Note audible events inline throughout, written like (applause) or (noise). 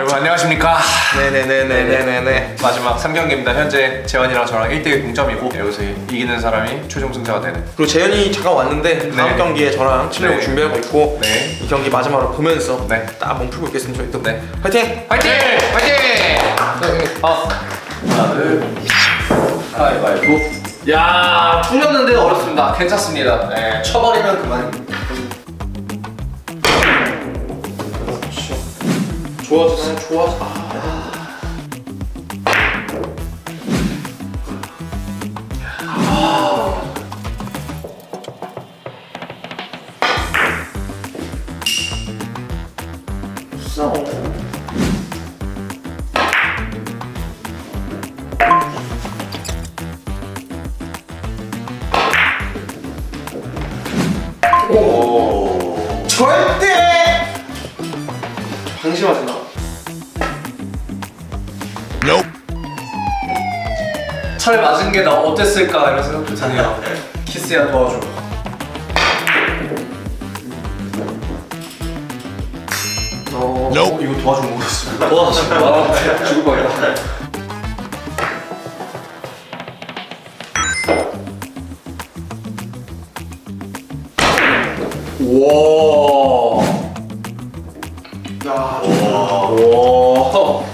여러분 안녕하십니까? 네네네네네네. 마지막 3경기입니다. 현재 재환이랑 저랑 1대1 동점이고 여기서 이기는 사람이 최종 승자가 되는. 그리고 재현이 잠깐 왔는데 다음 네. 경기에 저랑 치려고 네. 준비하고 있고 네. 이 경기 마지막으로 보면서 네. 딱 몸 풀고 있겠습니다. 저희도. 네. 화이팅! 화이팅! 화이팅! 어. 하나 둘. 가위바위보. 야 풀렸는데 어렵습니다. 괜찮습니다. 네, 쳐버리면 그만 좋아지네, 좋아져. 아. 철 맞은 게 나 어땠을까 이런 생각도 드네요. 키스야 도와줘. 어, 어, 이거 도와주면 모르겠어. 도와줘. 죽을 뻔했다. 와. 야, 와. 굿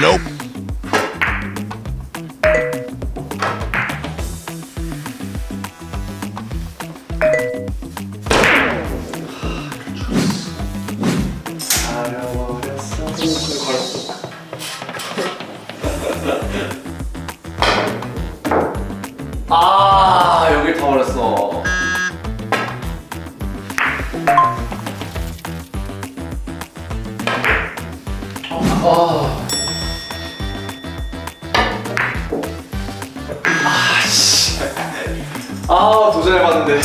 아, 아, 도전해봤는데.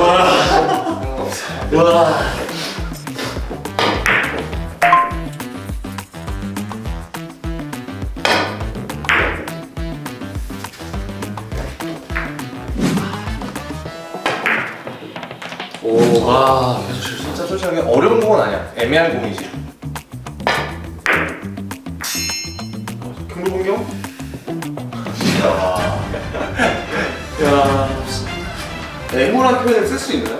와. 오, 와, 진짜 솔직하게 어려운 공은 아니야. 애매한 공이지. 야, 애호란 표현을 쓸 수 있나요?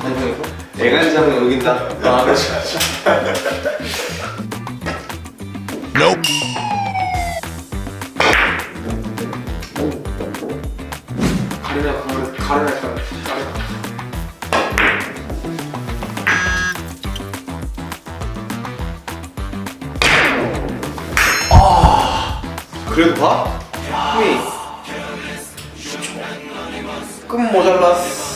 방송에서? 애간장을 여긴다. 아, 그렇지. 가르냐. 그래도 봐? 위. 조금 모자랐어.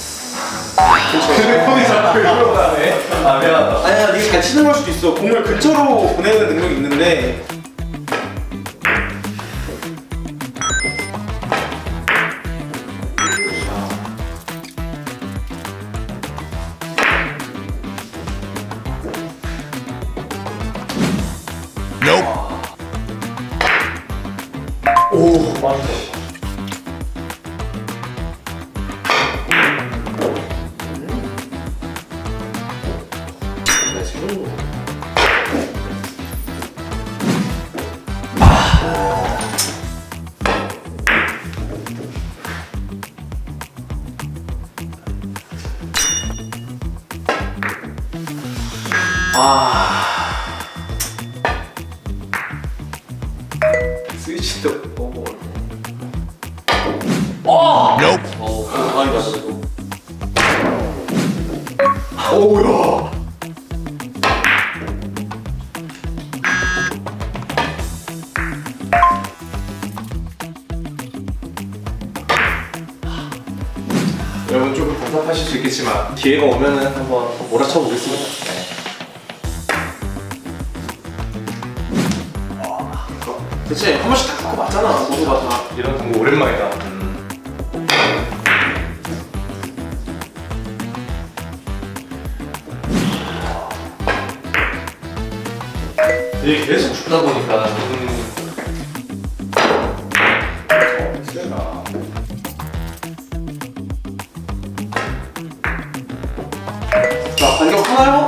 핸드폰이 자꾸 흘러가네. 아 미안하다. 아니야, 네가 잘 치는 걸 수도 있어. 공을 근처로 보내는 능력이 있는데. Nope. 오 맞다. 스위치도 오야. 여러분 조금 답답하실 수 있겠지만 기회가 오면은 한번 몰아쳐 보겠습니다. 네. 대체 한 번씩 다 갖고 맞잖아. 모두가 다. 이런 동거 오랜만이다. 이게 계속 죽다 보니까 음, 세다. 자 반격 하나요?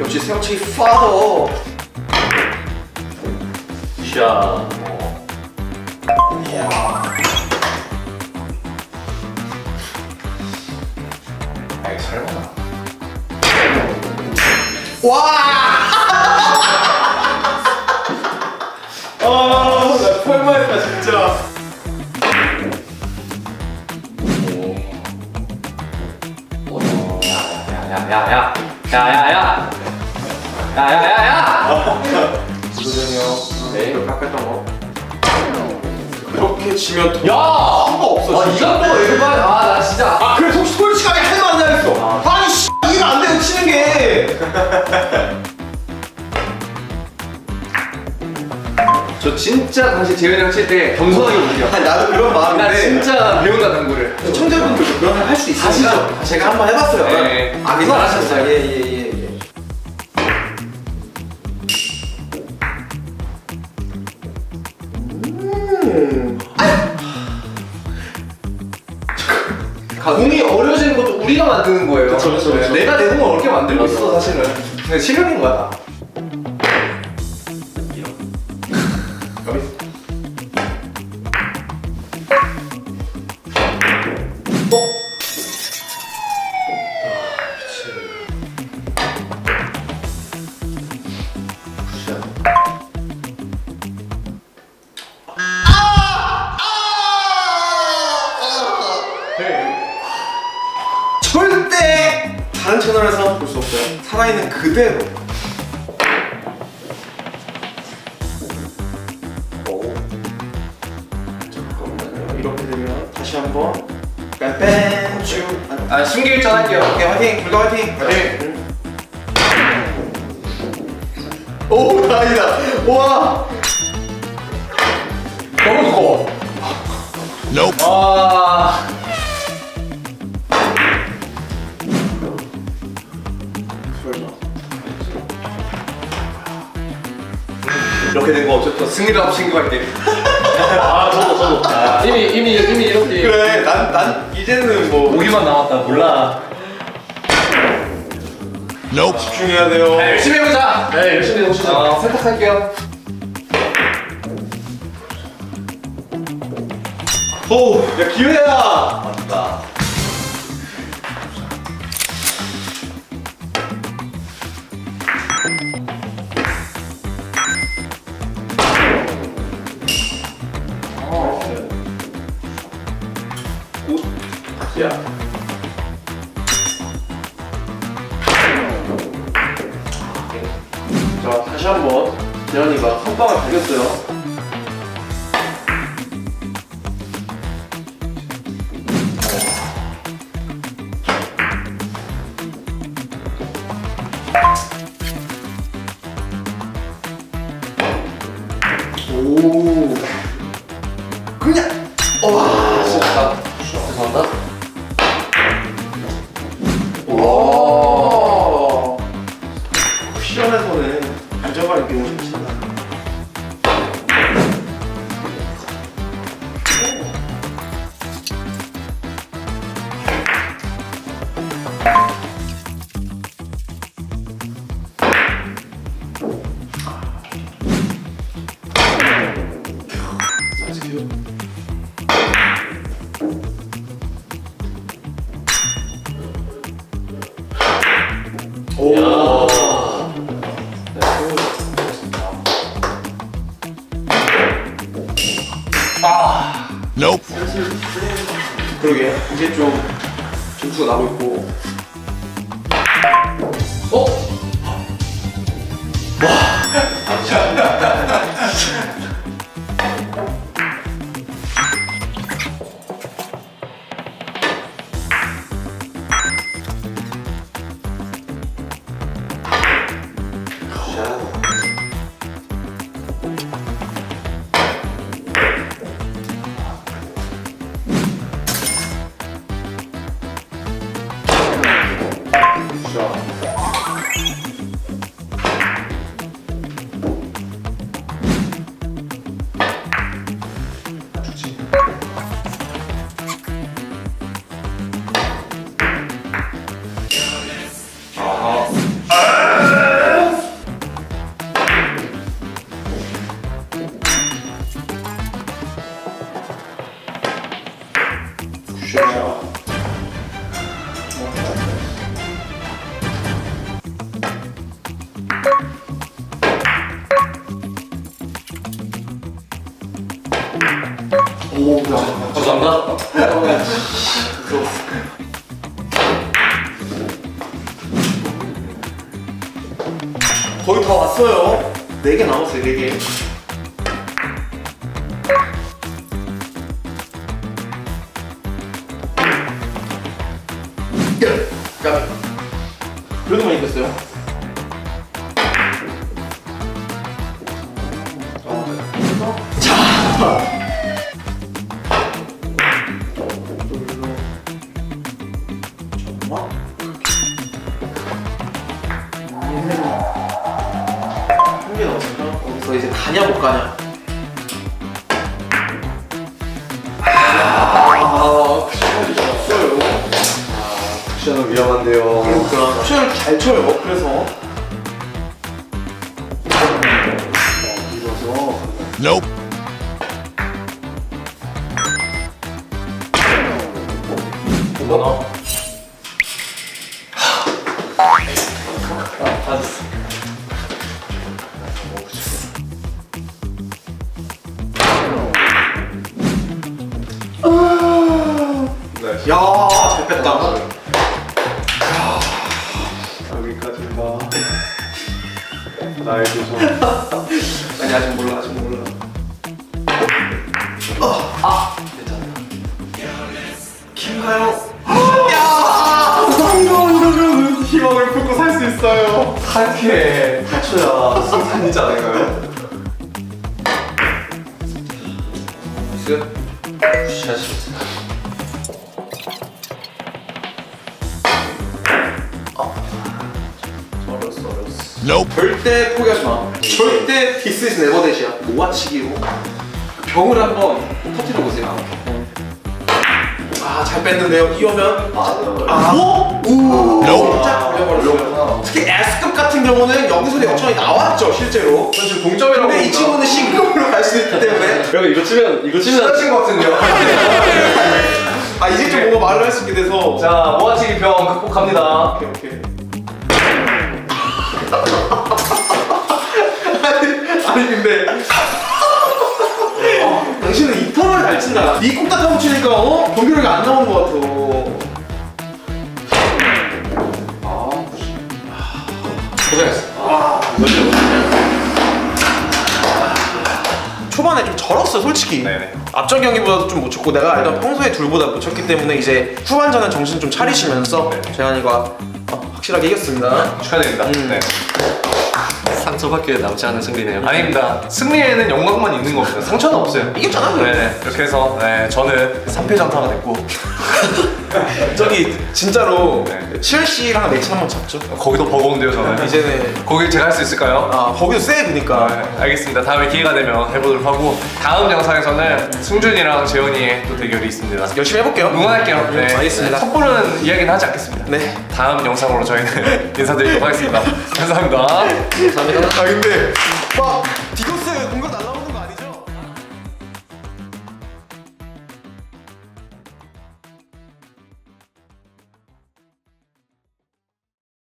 역시 세영치 파더. 샤. 아이 설마. 아, 나 펄마했다 진짜. 야야야 야 야야 야 야야야야. 도전이요. 네. 이거 깎았던 거. 그렇게 지면 더 야. 수가 없어. 아 진짜. 이거 뭐 일반 아나 진짜. 아 그래 혹시 솔직하게 할만 안 잘했어. 아니 씨 이해가 안 돼요 치는 게. 저 진짜 당시 재현이 형칠때 겸손하게 울려. 아니 나도 그런 나 마음인데. 진짜 배운다 당구를. 시청자분들도 그런 걸 할 수 있으니까 하시죠. 제가 한번 해봤어요. 네. 아 잘하셨어요. 예예예 예, 예. 음. 공이 어려워지는 것도 우리가 만드는 거예요. 그쵸, 그쵸, 그쵸. 내가 내 공을 어렵게 만들고 있어 사실은. 근데 실력인 거야. 다. 그대로. 오. 잠깐만요. 이렇게 되면 다시 한번 뺀뺀쭈. 아 심기일전 할게요. 오케이 화이팅. 불가 화이팅. 네. 오 다행이다. 와. 너무 무거워. 아. 설 이렇게 된 거 어쨌든 승리도 하고 신기할 때. 아 저도 저도. 이미 이미 이미 이렇게 그래 난 난 이제는 뭐 오기만 남았다. 몰라. 집중해야 돼요. 자, 열심히 해보자. 네, 열심히 해보시죠. 어, 선택할게요. 오, 야 기회야. 맞다. 다시 한번 재현이가 선빵을 발겼어요. 오, 거의 다 왔어요. 4개 남았어요, 4개. 거기서 이제 가냐 못 가냐. 아, 쿠션이 좋았어요. 쿠션은 위험한데요. 그러니까 쿠션을 잘 쳐요. 그래서 Nope. 살 수 있어요. 한개 맞춰야 승산이지 않을까요? 굿샷이 어렸어 어렸어 Nope. 절대 포기하지 마. 절대 디스 이즈 네버 데시야. 모아치기로 병을 한번 터뜨려 보세요. 아, 잘 뺐는데요. 이러면 아, 오, 오, Nope. 살짝 걸려버렸어요. 특히 S급 같은 경우는 여기서 역전이 나왔죠, 실제로. 사실 동점이라고 근데 이 친구는 C급으로 갈 수 있기 때문에. (laughs) 그리고 이거 치면 이거 치면 친것 같은데요. (laughs) 아, 이제 좀 뭔가 말을 할 수 있게 돼서. 자 모아치기 병 극복합니다 오케이, 오케이. (laughs) 아니, 아니 근데 어, 당신은 이 턴을 잘 친다. 이 콩닥하고 치니까 어? 경기력이 안 나오는 것 같아. 고생했어 초반에 좀 절었어요 솔직히 네네. 앞전 경기보다도 좀 못 쳤고 내가 알던 평소에 둘보다 못 쳤기 때문에 이제 후반전은 정신 좀 차리시면서 네. 재환이가 어, 확실하게 이겼습니다 축하드립니다. 음. 네. 상처밖에 남지 않은 승리네요. 아닙니다. 승리에는 영광만 있는 겁니다. 상처는 없어요. 이겼잖아 네, 이렇게 해서 네, 저는 3패 전타가 됐고 (laughs) (laughs) 저기 진짜로 네. 첼시랑 매치 한번 잡죠 거기도 버거운데요 저는 이제는 거기 제가 할 수 있을까요? 아 거기도 세 보니까 아, 알겠습니다. 다음에 기회가 되면 해보도록 하고 다음 영상에서는 승준이랑 재현이의 또 대결이 있습니다. 열심히 해볼게요 응원할게요. 네, 알겠습니다. 섣부르는 이야기는 하지 않겠습니다. 네 다음 영상으로 저희는 (laughs) 인사드리도록 하겠습니다. 감사합니다. 감사합니다. 아 근데 막